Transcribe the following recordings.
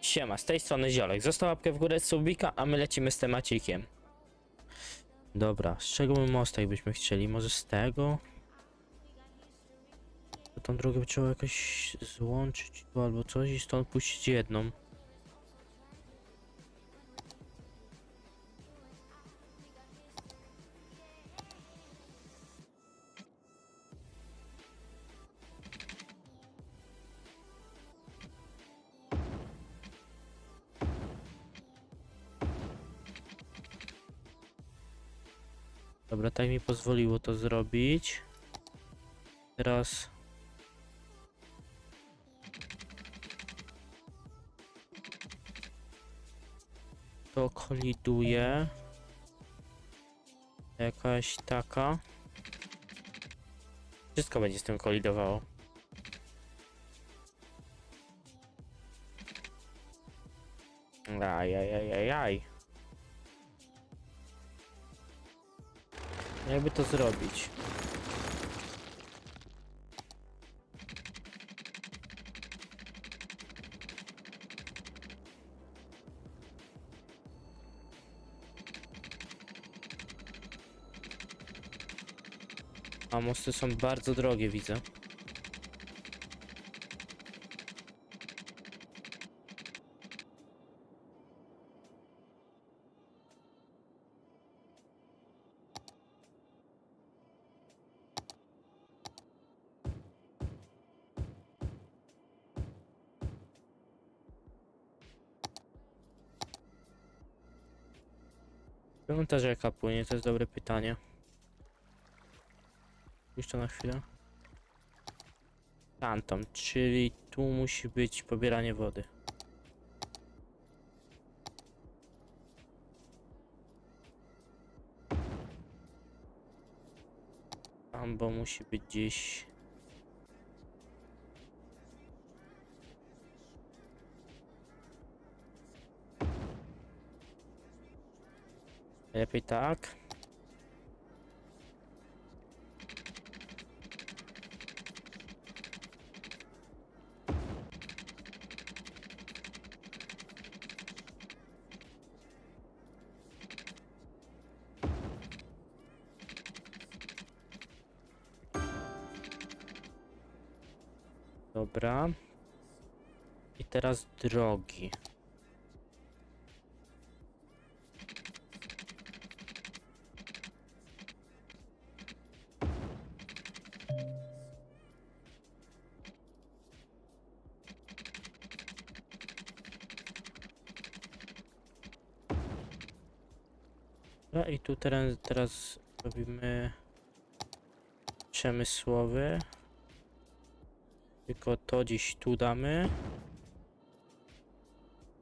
Siema, z tej strony Ziolek. Został łapkę w górę subika, a my lecimy z temacikiem. Dobra, z czego my mostek byśmy chcieli? Może z tego? To tą drogę by trzeba jakoś złączyć albo coś i stąd puścić jedną. Dobra, tak mi pozwoliło to zrobić. Teraz... To koliduje. Jakaś taka. Wszystko będzie z tym kolidowało. Ajajajajaj. Jakby to zrobić? A mosty są bardzo drogie, widzę. Ta rzeka płynie? To jest dobre pytanie. Jeszcze na chwilę. Phantom, czyli tu musi być pobieranie wody. Tam, bo musi być gdzieś. Lepiej tak. Dobra. I teraz drogi. Tu teraz, robimy przemysłowy. Tylko to dziś tu damy.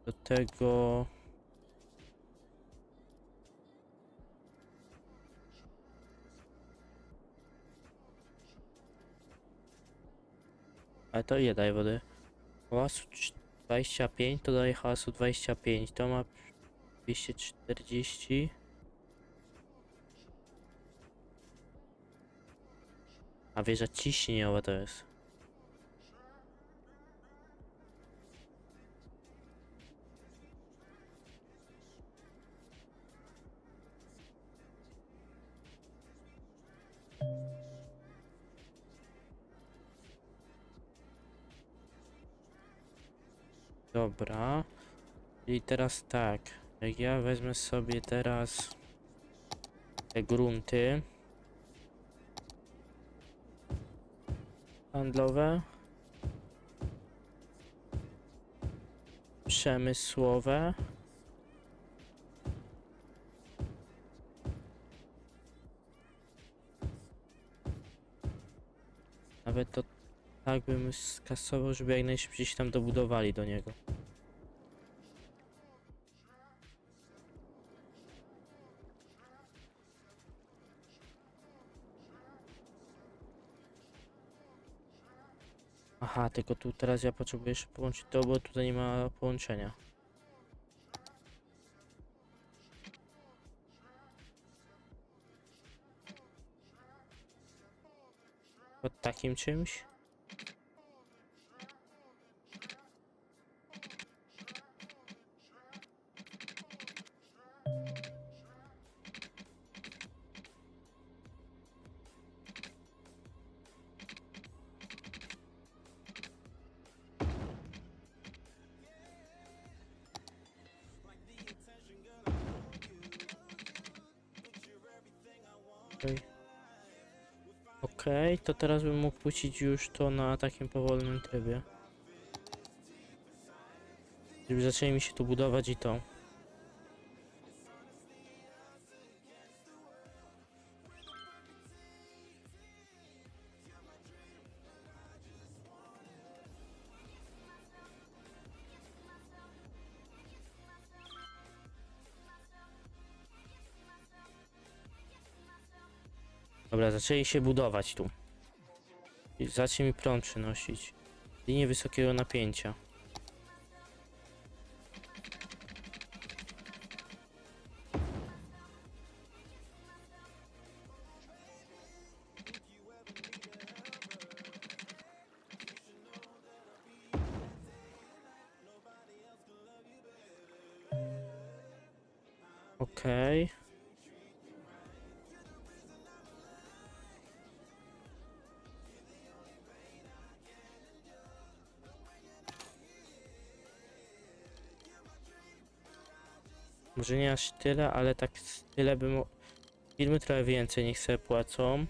Do tego... Ale to ile daje wody? Hałasu trz- 25, to daje hałasu 25. To ma 240. A wieża ciśnieniowa to jest. Dobra. I teraz tak. Jak ja wezmę sobie teraz te grunty handlowe, przemysłowe. Nawet to tak bym skasował, żeby jak najszybciej się tam dobudowali do niego. Aha, tylko tu teraz ja potrzebuję jeszcze połączyć to, bo tutaj nie ma połączenia. Pod takim czymś? Okej, to teraz bym mógł puścić już to na takim powolnym trybie. Żeby zaczęli mi się tu budować i to. Dobra, zaczęli się budować tu. I zacznie mi prąd przynosić. Linię wysokiego napięcia. Okej. Może nie aż tyle, ale tak tyle bym... Firmy trochę więcej niech sobie płacą.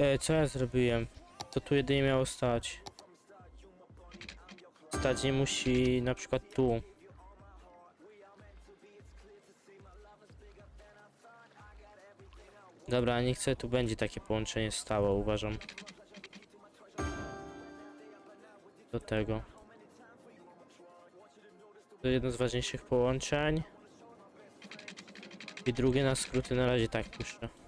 E, co ja zrobiłem? To tu jedynie miało stać. Stać nie musi na przykład tu. Dobra, nie chcę, tu będzie takie połączenie stało, uważam. Do tego. To jedno z ważniejszych połączeń. I drugie na skróty na razie tak puszczę.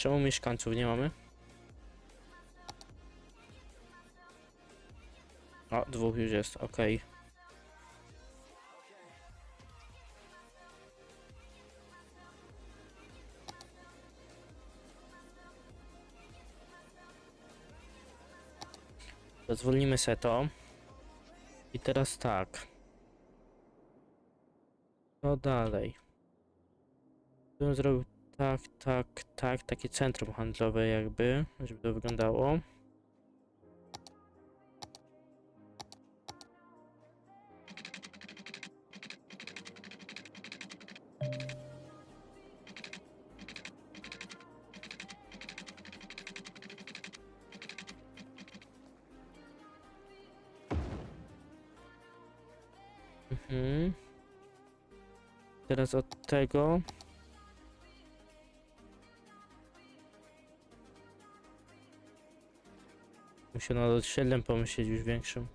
Czemu mieszkańców nie mamy? O, dwóch już jest, okej. Zwolnimy se to. I teraz tak. Co dalej? Bym zrobił tak, tak, tak, takie centrum handlowe jakby, żeby to wyglądało. Mhm. Teraz od tego Muszę nad osiedlem pomyśleć już większym.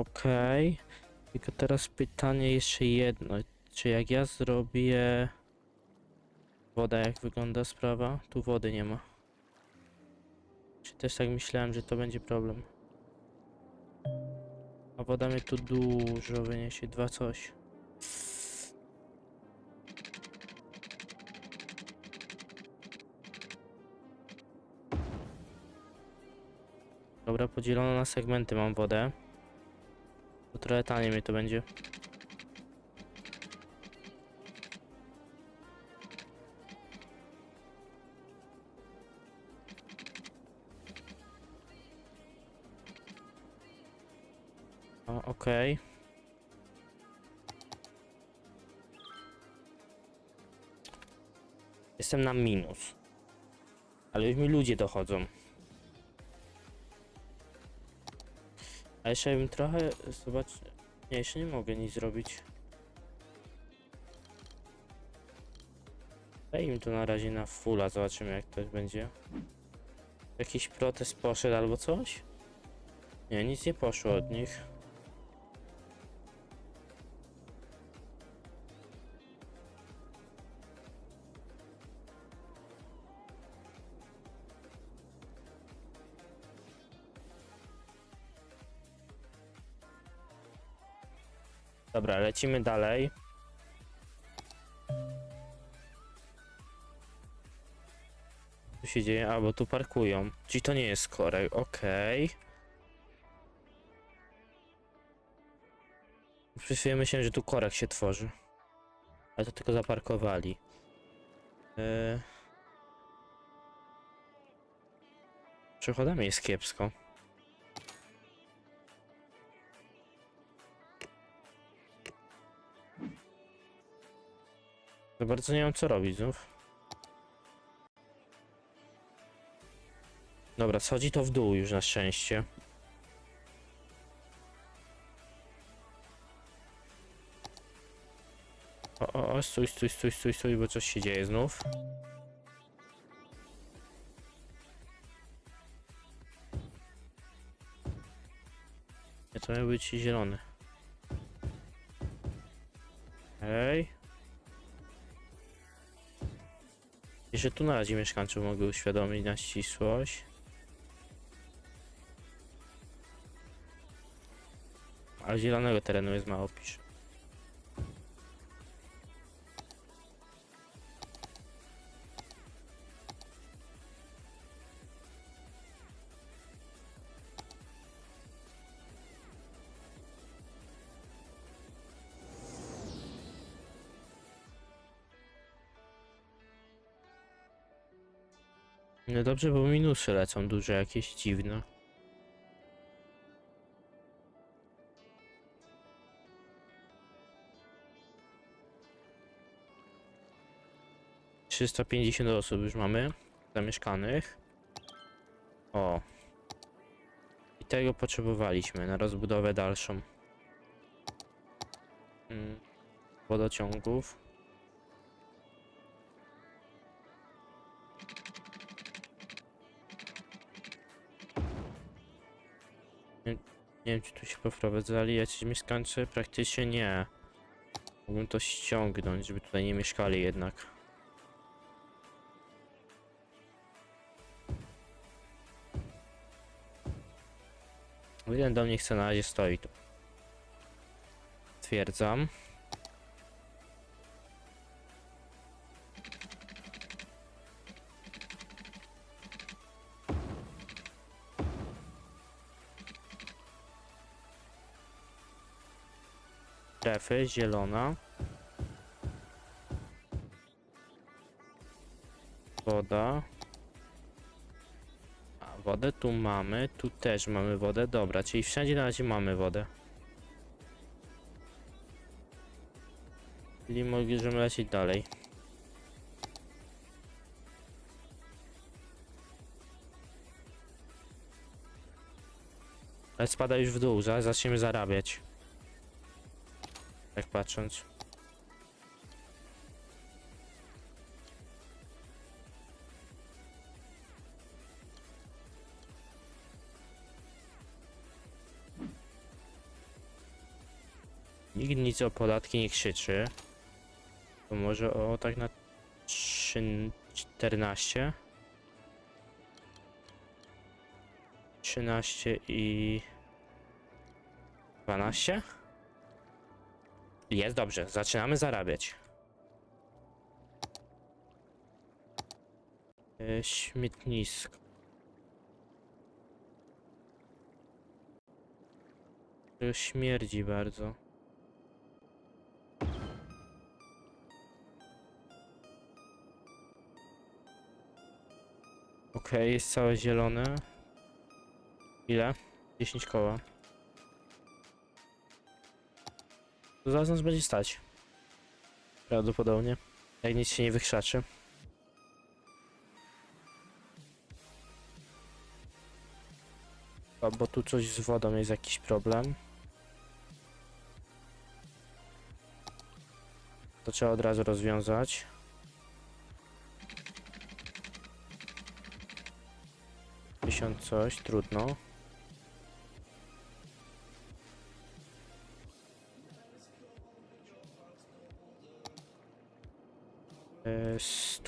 Okej. Tylko teraz pytanie jeszcze jedno. Czy jak ja zrobię... Woda, jak wygląda sprawa? Tu wody nie ma. Czy też tak myślałem, że to będzie problem? A woda mnie tu dużo wyniesie, dwa coś. Dobra, podzielono na segmenty mam wodę. Trochę taniej mi to będzie. Okej. Okay. Jestem na minus. Ale już mi ludzie dochodzą. A jeszcze bym trochę... Zobacz... Nie, jeszcze nie mogę nic zrobić. Daj im to na razie na fulla, zobaczymy jak to będzie. Jakiś protest poszedł albo coś? Nie, nic nie poszło od nich. Dobra, lecimy dalej. Co się dzieje? A, bo tu parkują. Czyli to nie jest korek, okej. Przez chwilę myślałem, że tu korek się tworzy. Ale to tylko zaparkowali. Yy... Przechodami jest kiepsko. Za bardzo nie mam co robić znów. Dobra, schodzi to w dół już na szczęście. O, o, o, stój, stój, stój, stój, stój, bo coś się dzieje znów. Nie, to miał być zielony. Hej. Jeszcze tu na razie mieszkańców mogę uświadomić na ścisłość. Ale zielonego terenu jest mało pisze. No dobrze, bo minusy lecą duże, jakieś dziwne. Trzysta pięćdziesiąt osób już mamy zamieszkanych. O. I tego potrzebowaliśmy na rozbudowę dalszą. Mm, Wodociągów. Nie wiem, czy tu się poprowadzali jacyś mieszkańcy? Praktycznie nie. Mógłbym to ściągnąć, żeby tutaj nie mieszkali jednak. Jeden dom niech chce na razie stoi tu. Stwierdzam. Strefy, zielona. Woda. A wodę tu mamy, tu też mamy wodę. Dobra, czyli wszędzie na razie mamy wodę. Czyli możemy lecieć dalej. Ale spada już w dół, zaraz zaczniemy zarabiać. Tak patrząc. Nikt nic o podatki nie krzyczy. To może o tak na 3, 14. 13 i 12? Jest dobrze, zaczynamy zarabiać. E, śmietnisko. To śmierdzi bardzo. Okej, jest całe zielone. Ile? 10 koła. To zaraz nas będzie stać. Prawdopodobnie. Jak nic się nie wykrzaczy. A bo tu coś z wodą jest jakiś problem. To trzeba od razu rozwiązać. Tysiąc coś, trudno.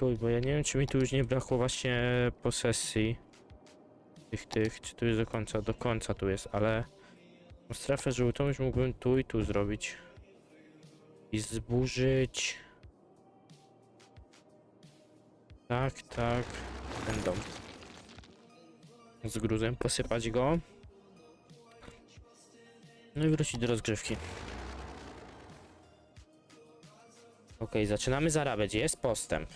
Bo ja nie wiem, czy mi tu już nie brakło właśnie posesji tych, tych, czy tu jest do końca, do końca tu jest, ale strefę żółtą już mógłbym tu i tu zrobić i zburzyć. Tak, tak ten dom. Z gruzem, posypać go. No i wrócić do rozgrzewki. Ok, zaczynamy zarabiać, jest postęp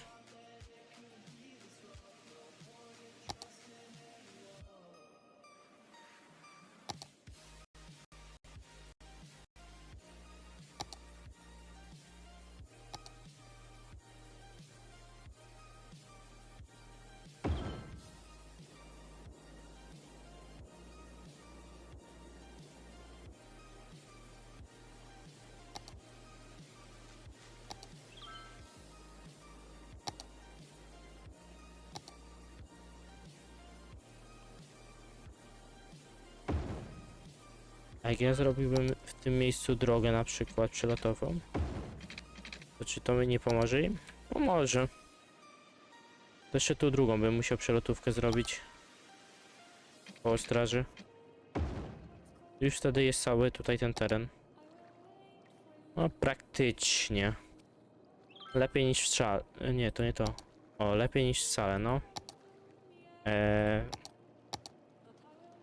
A jak ja zrobiłbym w tym miejscu drogę na przykład przelotową, to czy to mi nie pomoże im? Pomoże. To jeszcze tu drugą bym musiał przelotówkę zrobić. Po straży. Już wtedy jest cały tutaj ten teren. No praktycznie. Lepiej niż wcale. Nie, to nie to. O, lepiej niż wcale, no. Eee...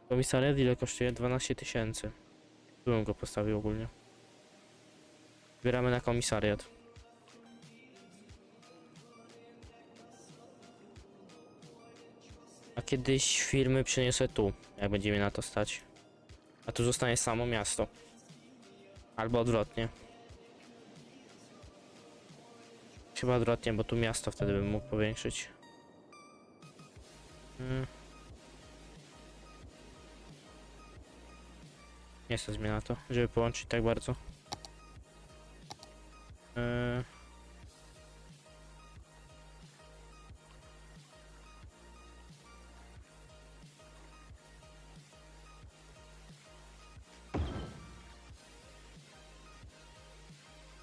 Komisariat ile kosztuje? 12 tysięcy. Tu bym go postawił ogólnie. Zbieramy na komisariat. A kiedyś firmy przeniosę tu, jak będzie mi na to stać. A tu zostanie samo miasto. Albo odwrotnie. Chyba odwrotnie, bo tu miasto wtedy bym mógł powiększyć. Hmm. Nie jest to zmiana to, żeby połączyć tak bardzo. Eee.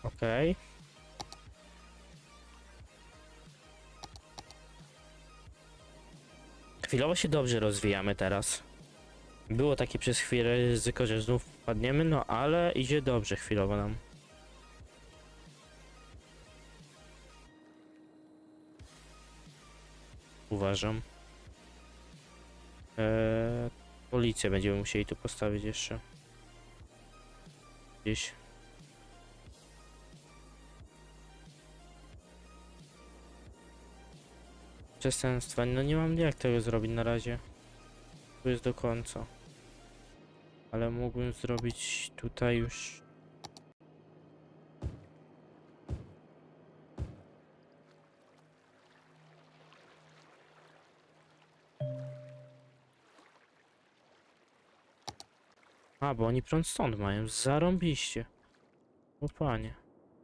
Okej. Chwilowo się dobrze rozwijamy teraz. Było takie przez chwilę ryzyko, że znów padniemy, no ale idzie dobrze chwilowo nam. Uważam. Eee, policję będziemy musieli tu postawić jeszcze. Gdzieś. Przestępstwa. No nie mam jak tego zrobić na razie. Tu jest do końca. Ale mógłbym zrobić tutaj już. A, bo oni prąd stąd mają. Zarąbiście. O panie.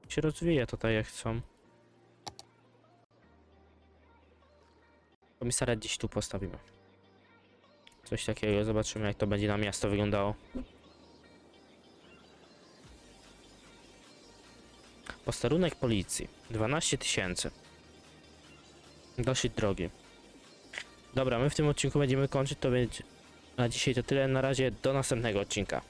Się rozwija tutaj jak chcą. Komisariat gdzieś tu postawimy. Coś takiego, zobaczymy jak to będzie na miasto wyglądało. Posterunek policji. 12 tysięcy. Dosyć drogi. Dobra, my w tym odcinku będziemy kończyć, to będzie na dzisiaj to tyle. Na razie do następnego odcinka.